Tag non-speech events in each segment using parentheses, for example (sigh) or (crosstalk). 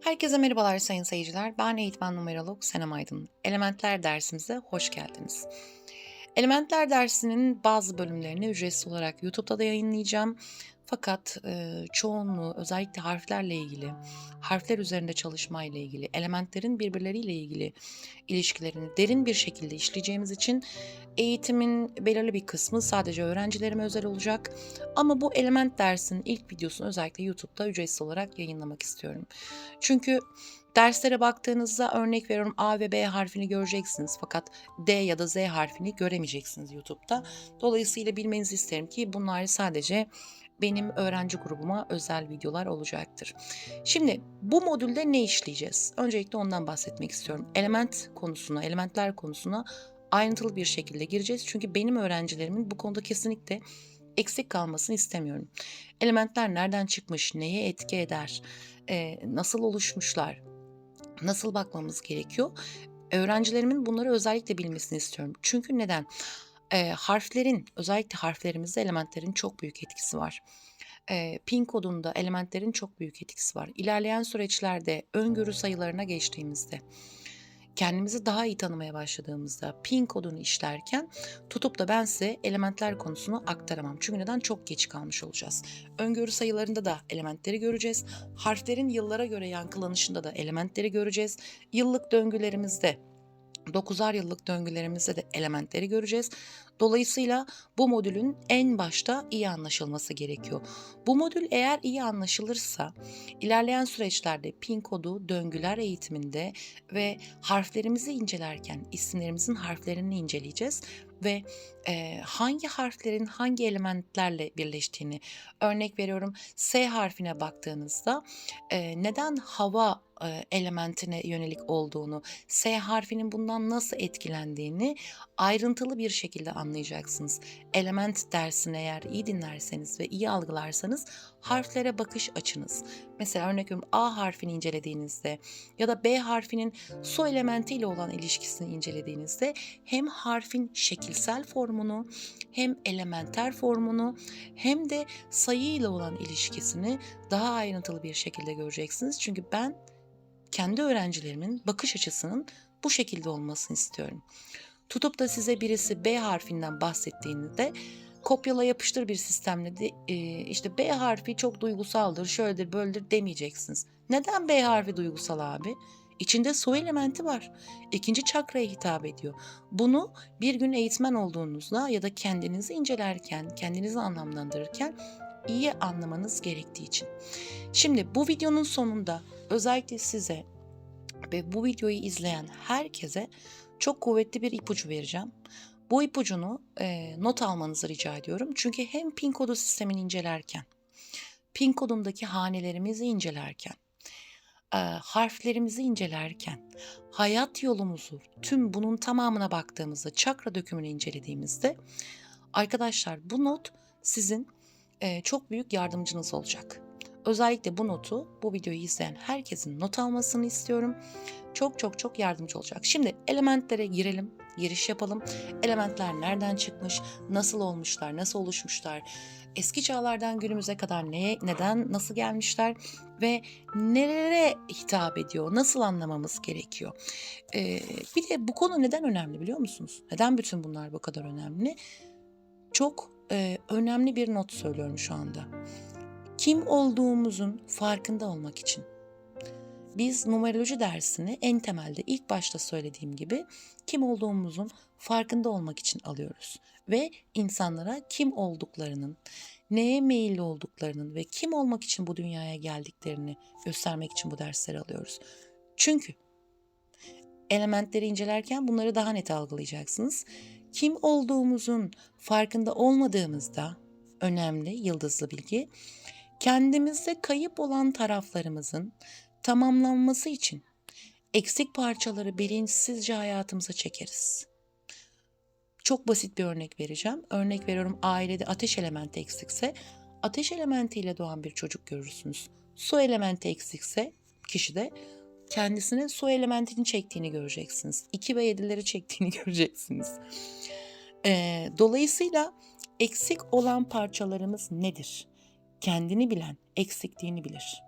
Herkese merhabalar sayın seyirciler. Ben eğitmen numerolog Senem Aydın. Elementler dersimize hoş geldiniz. Elementler dersinin bazı bölümlerini ücretsiz olarak YouTube'da da yayınlayacağım. Fakat e, çoğunluğu özellikle harflerle ilgili, harfler üzerinde çalışmayla ilgili, elementlerin birbirleriyle ilgili ilişkilerini derin bir şekilde işleyeceğimiz için eğitimin belirli bir kısmı sadece öğrencilerime özel olacak. Ama bu element dersinin ilk videosunu özellikle YouTube'da ücretsiz olarak yayınlamak istiyorum. Çünkü derslere baktığınızda örnek veriyorum A ve B harfini göreceksiniz fakat D ya da Z harfini göremeyeceksiniz YouTube'da. Dolayısıyla bilmenizi isterim ki bunlar sadece benim öğrenci grubuma özel videolar olacaktır. Şimdi bu modülde ne işleyeceğiz? Öncelikle ondan bahsetmek istiyorum. Element konusuna, elementler konusuna ayrıntılı bir şekilde gireceğiz. Çünkü benim öğrencilerimin bu konuda kesinlikle eksik kalmasını istemiyorum. Elementler nereden çıkmış, neye etki eder, e, nasıl oluşmuşlar, nasıl bakmamız gerekiyor? Öğrencilerimin bunları özellikle bilmesini istiyorum. Çünkü neden? E, harflerin, özellikle harflerimizde elementlerin çok büyük etkisi var. E, pin kodunda elementlerin çok büyük etkisi var. İlerleyen süreçlerde öngörü sayılarına geçtiğimizde kendimizi daha iyi tanımaya başladığımızda pin kodunu işlerken tutup da ben size elementler konusunu aktaramam. Çünkü neden? Çok geç kalmış olacağız. Öngörü sayılarında da elementleri göreceğiz. Harflerin yıllara göre yankılanışında da elementleri göreceğiz. Yıllık döngülerimizde 9'ar yıllık döngülerimizde de elementleri göreceğiz. Dolayısıyla bu modülün en başta iyi anlaşılması gerekiyor. Bu modül eğer iyi anlaşılırsa ilerleyen süreçlerde pin kodu, döngüler eğitiminde ve harflerimizi incelerken isimlerimizin harflerini inceleyeceğiz ve e, hangi harflerin hangi elementlerle birleştiğini örnek veriyorum S harfine baktığınızda e, neden hava e, elementine yönelik olduğunu, S harfinin bundan nasıl etkilendiğini ayrıntılı bir şekilde anlayacaksınız. Element dersini eğer iyi dinlerseniz ve iyi algılarsanız harflere bakış açınız. Mesela örnek veriyorum A harfini incelediğinizde ya da B harfinin su elementiyle olan ilişkisini incelediğinizde hem harfin şekilsel formunu hem elementer formunu hem de sayıyla olan ilişkisini daha ayrıntılı bir şekilde göreceksiniz. Çünkü ben kendi öğrencilerimin bakış açısının bu şekilde olmasını istiyorum. Tutup da size birisi B harfinden bahsettiğinde kopyala yapıştır bir sistemle de e, işte B harfi çok duygusaldır, şöyledir, böyledir demeyeceksiniz. Neden B harfi duygusal abi? İçinde su elementi var. İkinci çakraya hitap ediyor. Bunu bir gün eğitmen olduğunuzda ya da kendinizi incelerken, kendinizi anlamlandırırken iyi anlamanız gerektiği için. Şimdi bu videonun sonunda özellikle size ve bu videoyu izleyen herkese çok kuvvetli bir ipucu vereceğim. Bu ipucunu e, not almanızı rica ediyorum. Çünkü hem pin kodu sistemini incelerken, pin kodundaki hanelerimizi incelerken, e, harflerimizi incelerken, hayat yolumuzu, tüm bunun tamamına baktığımızda, çakra dökümünü incelediğimizde, arkadaşlar bu not sizin e, çok büyük yardımcınız olacak. Özellikle bu notu bu videoyu izleyen herkesin not almasını istiyorum. Çok çok çok yardımcı olacak. Şimdi elementlere girelim, giriş yapalım. Elementler nereden çıkmış, nasıl olmuşlar, nasıl oluşmuşlar, eski çağlardan günümüze kadar neye, neden, nasıl gelmişler ve nerelere hitap ediyor, nasıl anlamamız gerekiyor. Ee, bir de bu konu neden önemli biliyor musunuz? Neden bütün bunlar bu kadar önemli? Çok e, önemli bir not söylüyorum şu anda kim olduğumuzun farkında olmak için. Biz numeroloji dersini en temelde ilk başta söylediğim gibi kim olduğumuzun farkında olmak için alıyoruz ve insanlara kim olduklarının, neye meyilli olduklarının ve kim olmak için bu dünyaya geldiklerini göstermek için bu dersleri alıyoruz. Çünkü elementleri incelerken bunları daha net algılayacaksınız. Kim olduğumuzun farkında olmadığımızda önemli yıldızlı bilgi kendimizde kayıp olan taraflarımızın tamamlanması için eksik parçaları bilinçsizce hayatımıza çekeriz. Çok basit bir örnek vereceğim. Örnek veriyorum ailede ateş elementi eksikse ateş elementiyle doğan bir çocuk görürsünüz. Su elementi eksikse kişide kendisine su elementini çektiğini göreceksiniz. 2 ve 7'leri çektiğini (laughs) göreceksiniz. Ee, dolayısıyla eksik olan parçalarımız nedir? Kendini bilen eksikliğini bilir.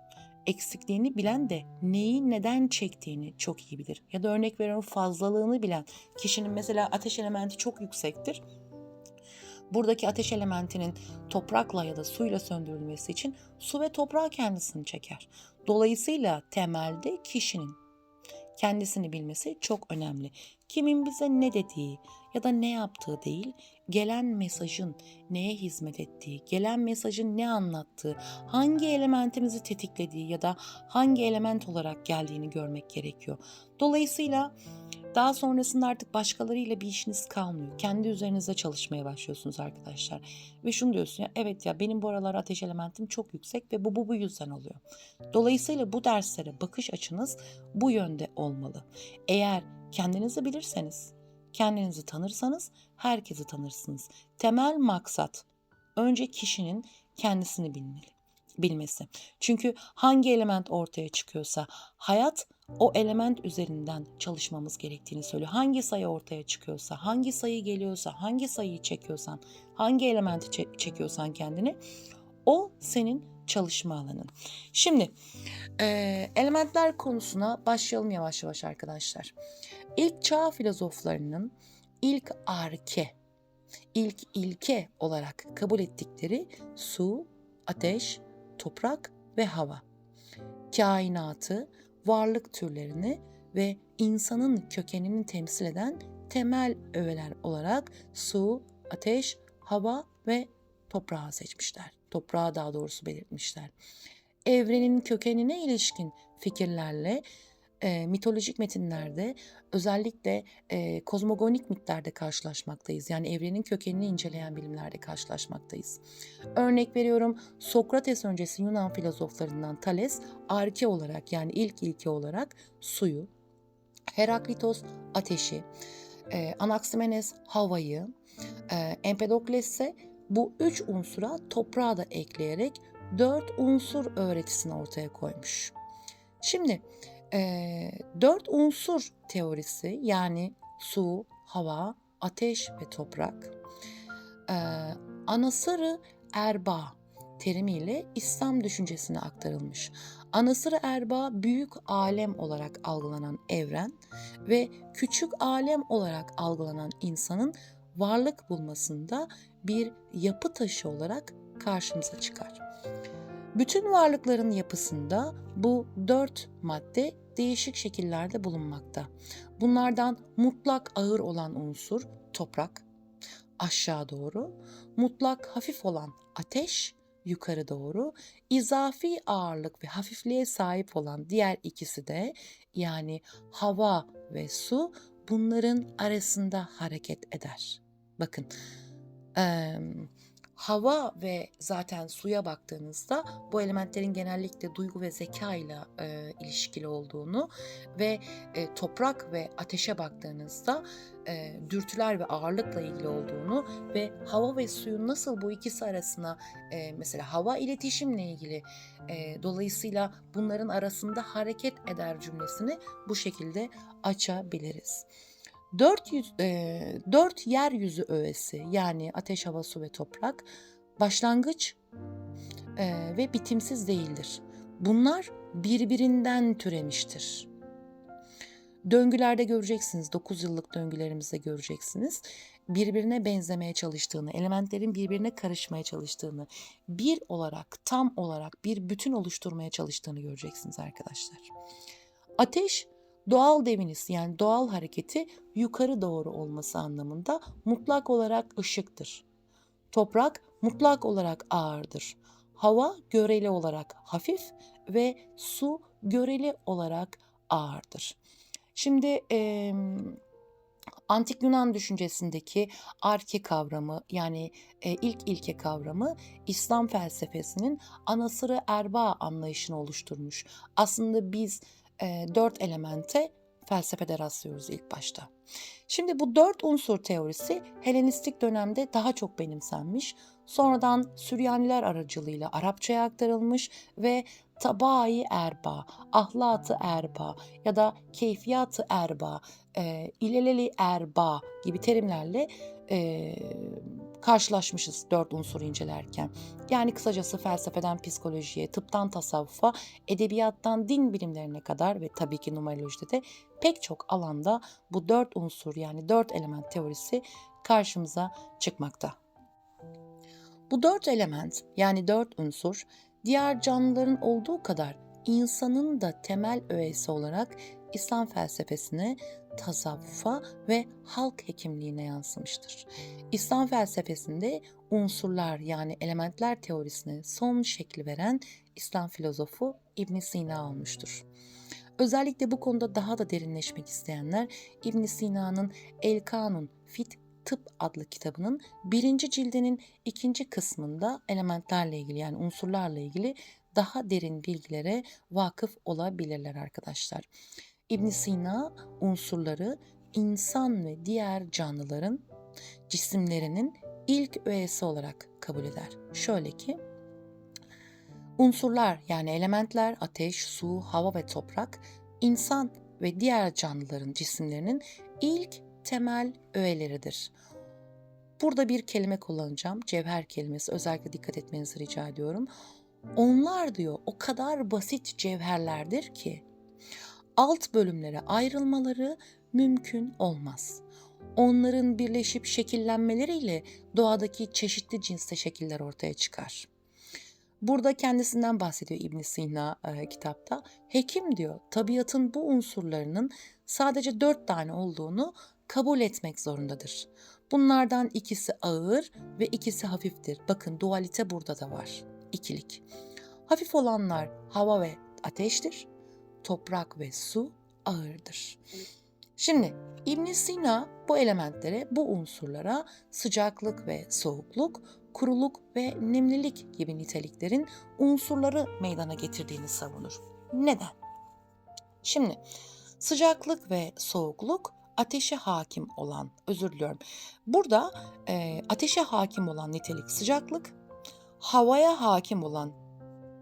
eksikliğini bilen de neyi neden çektiğini çok iyi bilir. Ya da örnek veriyorum fazlalığını bilen kişinin mesela ateş elementi çok yüksektir. Buradaki ateş elementinin toprakla ya da suyla söndürülmesi için su ve toprağı kendisini çeker. Dolayısıyla temelde kişinin kendisini bilmesi çok önemli. Kimin bize ne dediği ya da ne yaptığı değil, gelen mesajın neye hizmet ettiği, gelen mesajın ne anlattığı, hangi elementimizi tetiklediği ya da hangi element olarak geldiğini görmek gerekiyor. Dolayısıyla daha sonrasında artık başkalarıyla bir işiniz kalmıyor. Kendi üzerinize çalışmaya başlıyorsunuz arkadaşlar. Ve şunu diyorsun ya evet ya benim bu aralar ateş elementim çok yüksek ve bu bu bu yüzden oluyor. Dolayısıyla bu derslere bakış açınız bu yönde olmalı. Eğer kendinizi bilirseniz, kendinizi tanırsanız herkesi tanırsınız. Temel maksat önce kişinin kendisini bilmeli, bilmesi. Çünkü hangi element ortaya çıkıyorsa hayat o element üzerinden çalışmamız gerektiğini söylüyor. Hangi sayı ortaya çıkıyorsa, hangi sayı geliyorsa, hangi sayıyı çekiyorsan, hangi elementi çe- çekiyorsan kendini o senin çalışma alanın. Şimdi e, elementler konusuna başlayalım yavaş yavaş arkadaşlar. İlk çağ filozoflarının ilk arke, ilk ilke olarak kabul ettikleri su, ateş, toprak ve hava. Kainatı, varlık türlerini ve insanın kökenini temsil eden temel öğeler olarak su, ateş, hava ve toprağı seçmişler. Toprağı daha doğrusu belirtmişler. Evrenin kökenine ilişkin fikirlerle e, mitolojik metinlerde özellikle e, kozmogonik mitlerde karşılaşmaktayız. Yani evrenin kökenini inceleyen bilimlerde karşılaşmaktayız. Örnek veriyorum Sokrates öncesi Yunan filozoflarından Thales arke olarak yani ilk ilke olarak suyu, Heraklitos ateşi, e, Anaximenes havayı, e, Empedokles ise bu üç unsura toprağı da ekleyerek dört unsur öğretisini ortaya koymuş. Şimdi e, dört unsur teorisi yani su, hava, ateş ve toprak e, anasırı erba terimiyle İslam düşüncesine aktarılmış. Anasırı erba büyük alem olarak algılanan evren ve küçük alem olarak algılanan insanın varlık bulmasında bir yapı taşı olarak karşımıza çıkar. Bütün varlıkların yapısında bu dört madde değişik şekillerde bulunmakta. Bunlardan mutlak ağır olan unsur toprak, aşağı doğru, mutlak hafif olan ateş, yukarı doğru, izafi ağırlık ve hafifliğe sahip olan diğer ikisi de yani hava ve su bunların arasında hareket eder. Bakın, eee hava ve zaten suya baktığınızda bu elementlerin genellikle duygu ve zeka ile e, ilişkili olduğunu ve e, toprak ve ateşe baktığınızda e, dürtüler ve ağırlıkla ilgili olduğunu ve hava ve suyun nasıl bu ikisi arasına e, mesela hava iletişimle ilgili e, dolayısıyla bunların arasında hareket eder cümlesini bu şekilde açabiliriz. Dört, yüz, e, dört yeryüzü öğesi yani ateş, hava, su ve toprak başlangıç e, ve bitimsiz değildir. Bunlar birbirinden türemiştir. Döngülerde göreceksiniz, 9 yıllık döngülerimizde göreceksiniz. Birbirine benzemeye çalıştığını, elementlerin birbirine karışmaya çalıştığını, bir olarak, tam olarak bir bütün oluşturmaya çalıştığını göreceksiniz arkadaşlar. Ateş doğal deviniz yani doğal hareketi yukarı doğru olması anlamında mutlak olarak ışıktır. Toprak mutlak olarak ağırdır. Hava göreli olarak hafif ve su göreli olarak ağırdır. Şimdi e, Antik Yunan düşüncesindeki arke kavramı yani e, ilk ilke kavramı İslam felsefesinin anasırı erba anlayışını oluşturmuş. Aslında biz e, dört elemente felsefede rastlıyoruz ilk başta. Şimdi bu dört unsur teorisi Helenistik dönemde daha çok benimsenmiş. Sonradan Süryaniler aracılığıyla Arapçaya aktarılmış ve tabai erba, ahlatı erba ya da keyfiyatı erba, e, ileleli erba gibi terimlerle e, karşılaşmışız dört unsuru incelerken. Yani kısacası felsefeden psikolojiye, tıptan tasavvufa, edebiyattan din bilimlerine kadar ve tabii ki numerolojide de pek çok alanda bu dört unsur yani dört element teorisi karşımıza çıkmakta. Bu dört element yani dört unsur diğer canlıların olduğu kadar insanın da temel öğesi olarak İslam felsefesine, tasavvufa ve halk hekimliğine yansımıştır. İslam felsefesinde unsurlar yani elementler teorisine son şekli veren İslam filozofu İbn Sina olmuştur. Özellikle bu konuda daha da derinleşmek isteyenler İbn Sina'nın El Kanun Fit Tıp adlı kitabının birinci cildinin ikinci kısmında elementlerle ilgili yani unsurlarla ilgili daha derin bilgilere vakıf olabilirler arkadaşlar. İbn Sina unsurları insan ve diğer canlıların cisimlerinin ilk öğesi olarak kabul eder. Şöyle ki unsurlar yani elementler ateş, su, hava ve toprak insan ve diğer canlıların cisimlerinin ilk temel öğeleridir. Burada bir kelime kullanacağım. Cevher kelimesi. Özellikle dikkat etmenizi rica ediyorum. Onlar diyor o kadar basit cevherlerdir ki alt bölümlere ayrılmaları mümkün olmaz. Onların birleşip şekillenmeleriyle doğadaki çeşitli cinste şekiller ortaya çıkar. Burada kendisinden bahsediyor İbn Sina e, kitapta. Hekim diyor tabiatın bu unsurlarının sadece dört tane olduğunu kabul etmek zorundadır. Bunlardan ikisi ağır ve ikisi hafiftir. Bakın dualite burada da var. İkilik. Hafif olanlar hava ve ateştir. Toprak ve su ağırdır. Şimdi İbn Sina bu elementlere, bu unsurlara sıcaklık ve soğukluk, kuruluk ve nemlilik gibi niteliklerin unsurları meydana getirdiğini savunur. Neden? Şimdi sıcaklık ve soğukluk ateşe hakim olan, özür diliyorum. Burada e, ateşe hakim olan nitelik sıcaklık, havaya hakim olan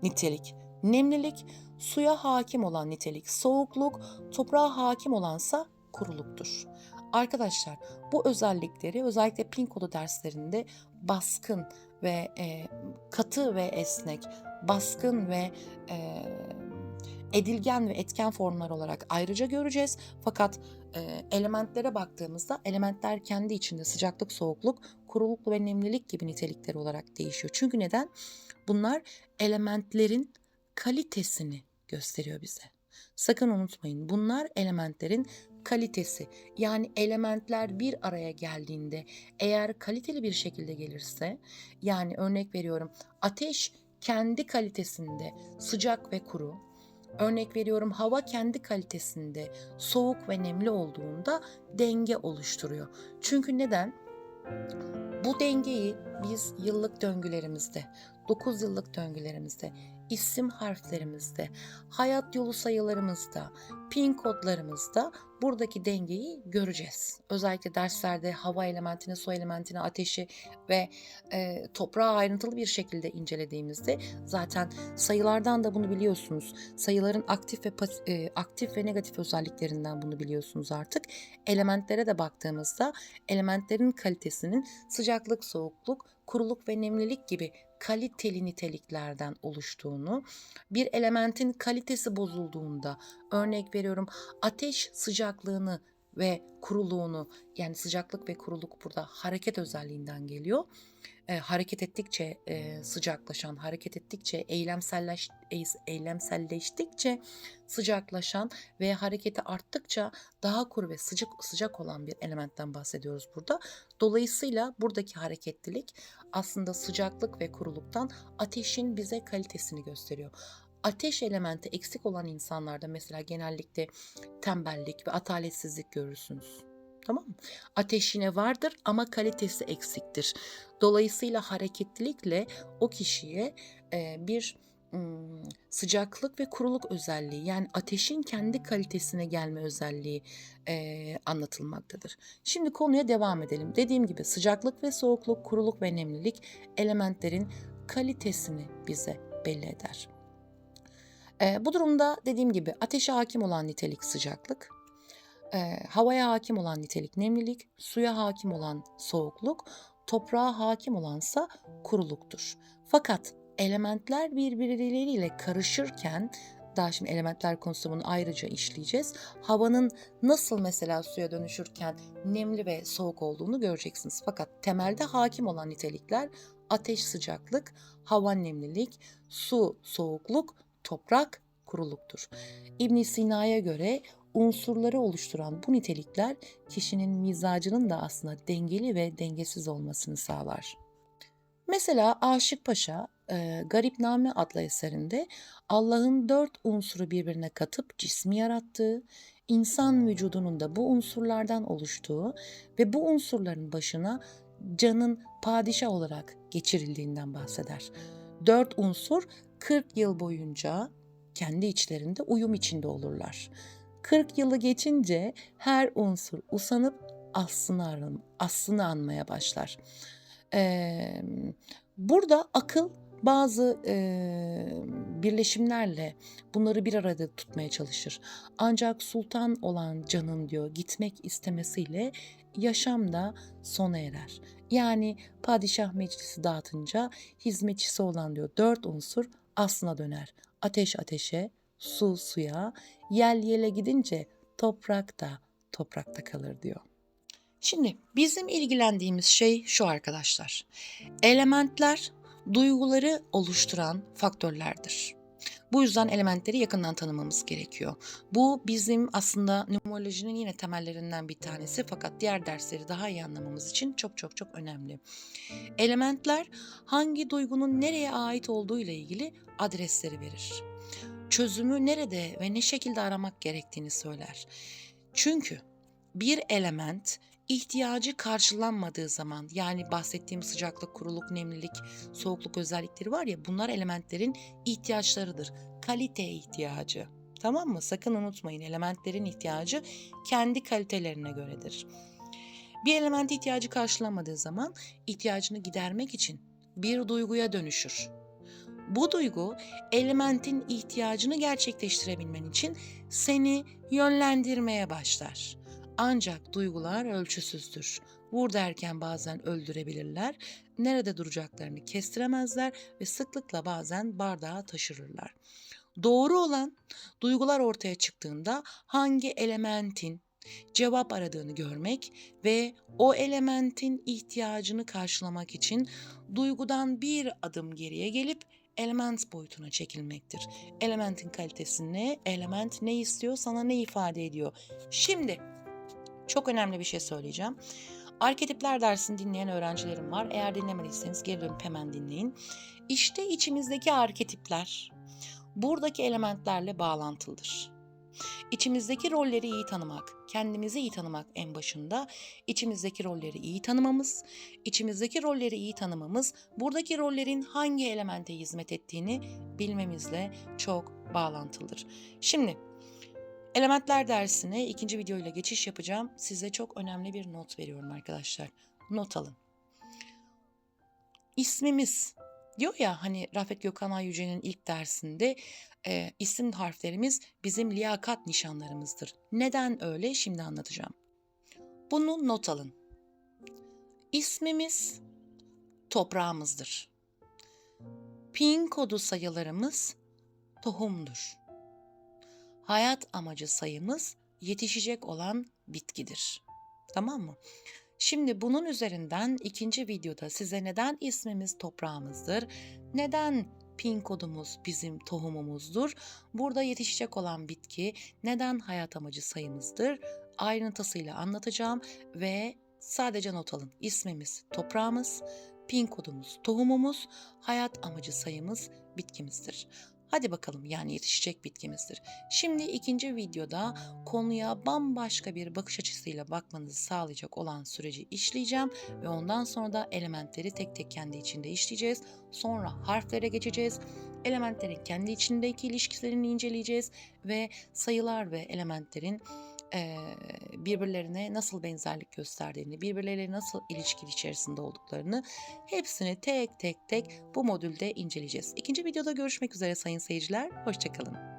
nitelik nemlilik, suya hakim olan nitelik soğukluk, toprağa hakim olansa kuruluktur. Arkadaşlar bu özellikleri özellikle pin kodu derslerinde baskın ve e, katı ve esnek, baskın ve e, edilgen ve etken formlar olarak ayrıca göreceğiz. Fakat e, elementlere baktığımızda elementler kendi içinde sıcaklık, soğukluk, kuruluk ve nemlilik gibi nitelikleri olarak değişiyor. Çünkü neden? Bunlar elementlerin kalitesini gösteriyor bize. Sakın unutmayın bunlar elementlerin kalitesi. Yani elementler bir araya geldiğinde eğer kaliteli bir şekilde gelirse yani örnek veriyorum ateş kendi kalitesinde sıcak ve kuru, Örnek veriyorum hava kendi kalitesinde soğuk ve nemli olduğunda denge oluşturuyor. Çünkü neden? Bu dengeyi biz yıllık döngülerimizde, 9 yıllık döngülerimizde isim harflerimizde, hayat yolu sayılarımızda, pin kodlarımızda buradaki dengeyi göreceğiz. Özellikle derslerde hava elementini, su elementini, ateşi ve e, toprağı ayrıntılı bir şekilde incelediğimizde zaten sayılardan da bunu biliyorsunuz. Sayıların aktif ve e, aktif ve negatif özelliklerinden bunu biliyorsunuz artık. Elementlere de baktığımızda elementlerin kalitesinin sıcaklık, soğukluk, kuruluk ve nemlilik gibi kaliteli niteliklerden oluştuğunu, bir elementin kalitesi bozulduğunda, örnek veriyorum ateş sıcaklığını ve kuruluğunu yani sıcaklık ve kuruluk burada hareket özelliğinden geliyor. E, hareket ettikçe e, sıcaklaşan, hareket ettikçe eylemselleş, eylemselleştikçe sıcaklaşan ve hareketi arttıkça daha kuru ve sıcak sıcak olan bir elementten bahsediyoruz burada. Dolayısıyla buradaki hareketlilik aslında sıcaklık ve kuruluktan ateşin bize kalitesini gösteriyor ateş elementi eksik olan insanlarda mesela genellikle tembellik ve ataletsizlik görürsünüz. Tamam mı? Ateş yine vardır ama kalitesi eksiktir. Dolayısıyla hareketlilikle o kişiye e, bir sıcaklık ve kuruluk özelliği yani ateşin kendi kalitesine gelme özelliği e, anlatılmaktadır. Şimdi konuya devam edelim. Dediğim gibi sıcaklık ve soğukluk, kuruluk ve nemlilik elementlerin kalitesini bize belli eder. E, bu durumda dediğim gibi ateşe hakim olan nitelik sıcaklık, e, havaya hakim olan nitelik nemlilik, suya hakim olan soğukluk, toprağa hakim olansa kuruluktur. Fakat elementler birbirleriyle karışırken daha şimdi elementler konusunda bunu ayrıca işleyeceğiz. Havanın nasıl mesela suya dönüşürken nemli ve soğuk olduğunu göreceksiniz. Fakat temelde hakim olan nitelikler ateş sıcaklık, hava nemlilik, su soğukluk, toprak kuruluktur. İbn Sina'ya göre unsurları oluşturan bu nitelikler kişinin mizacının da aslında dengeli ve dengesiz olmasını sağlar. Mesela Aşık Paşa e, Garipname adlı eserinde Allah'ın dört unsuru birbirine katıp cismi yarattığı, insan vücudunun da bu unsurlardan oluştuğu ve bu unsurların başına canın padişah olarak geçirildiğinden bahseder. Dört unsur 40 yıl boyunca kendi içlerinde uyum içinde olurlar. 40 yılı geçince her unsur usanıp aslını, aslını anmaya başlar. Ee, burada akıl bazı e, birleşimlerle bunları bir arada tutmaya çalışır. Ancak sultan olan canın diyor gitmek istemesiyle yaşam da sona erer. Yani padişah meclisi dağıtınca hizmetçisi olan diyor dört unsur aslına döner. Ateş ateşe, su suya, yel yele gidince toprak da toprakta kalır diyor. Şimdi bizim ilgilendiğimiz şey şu arkadaşlar. Elementler duyguları oluşturan faktörlerdir. Bu yüzden elementleri yakından tanımamız gerekiyor. Bu bizim aslında numerolojinin yine temellerinden bir tanesi fakat diğer dersleri daha iyi anlamamız için çok çok çok önemli. Elementler hangi duygunun nereye ait olduğu ile ilgili adresleri verir. Çözümü nerede ve ne şekilde aramak gerektiğini söyler. Çünkü bir element ihtiyacı karşılanmadığı zaman yani bahsettiğim sıcaklık, kuruluk, nemlilik, soğukluk özellikleri var ya bunlar elementlerin ihtiyaçlarıdır. Kalite ihtiyacı. Tamam mı? Sakın unutmayın elementlerin ihtiyacı kendi kalitelerine göredir. Bir element ihtiyacı karşılanmadığı zaman ihtiyacını gidermek için bir duyguya dönüşür. Bu duygu elementin ihtiyacını gerçekleştirebilmen için seni yönlendirmeye başlar. Ancak duygular ölçüsüzdür. Vur derken bazen öldürebilirler, nerede duracaklarını kestiremezler ve sıklıkla bazen bardağa taşırırlar. Doğru olan duygular ortaya çıktığında hangi elementin cevap aradığını görmek ve o elementin ihtiyacını karşılamak için duygudan bir adım geriye gelip element boyutuna çekilmektir. Elementin kalitesi ne? Element ne istiyor? Sana ne ifade ediyor? Şimdi çok önemli bir şey söyleyeceğim. Arketipler dersini dinleyen öğrencilerim var. Eğer dinlemediyseniz geri dönüp hemen dinleyin. İşte içimizdeki arketipler buradaki elementlerle bağlantılıdır. İçimizdeki rolleri iyi tanımak, kendimizi iyi tanımak en başında, içimizdeki rolleri iyi tanımamız, içimizdeki rolleri iyi tanımamız, buradaki rollerin hangi elemente hizmet ettiğini bilmemizle çok bağlantılıdır. Şimdi Elementler dersine ikinci videoyla geçiş yapacağım. Size çok önemli bir not veriyorum arkadaşlar. Not alın. İsmimiz diyor ya hani Rafet Gökhan Yüce'nin ilk dersinde e, isim harflerimiz bizim liyakat nişanlarımızdır. Neden öyle şimdi anlatacağım. Bunu not alın. İsmimiz toprağımızdır. Pin kodu sayılarımız tohumdur hayat amacı sayımız yetişecek olan bitkidir. Tamam mı? Şimdi bunun üzerinden ikinci videoda size neden ismimiz toprağımızdır, neden pin kodumuz bizim tohumumuzdur, burada yetişecek olan bitki neden hayat amacı sayımızdır ayrıntısıyla anlatacağım ve sadece not alın. İsmimiz toprağımız, pin kodumuz tohumumuz, hayat amacı sayımız bitkimizdir. Hadi bakalım yani yetişecek bitkimizdir. Şimdi ikinci videoda konuya bambaşka bir bakış açısıyla bakmanızı sağlayacak olan süreci işleyeceğim ve ondan sonra da elementleri tek tek kendi içinde işleyeceğiz. Sonra harflere geçeceğiz. Elementlerin kendi içindeki ilişkilerini inceleyeceğiz ve sayılar ve elementlerin birbirlerine nasıl benzerlik gösterdiğini, birbirleriyle nasıl ilişki içerisinde olduklarını hepsini tek tek tek bu modülde inceleyeceğiz. İkinci videoda görüşmek üzere sayın seyirciler. Hoşçakalın.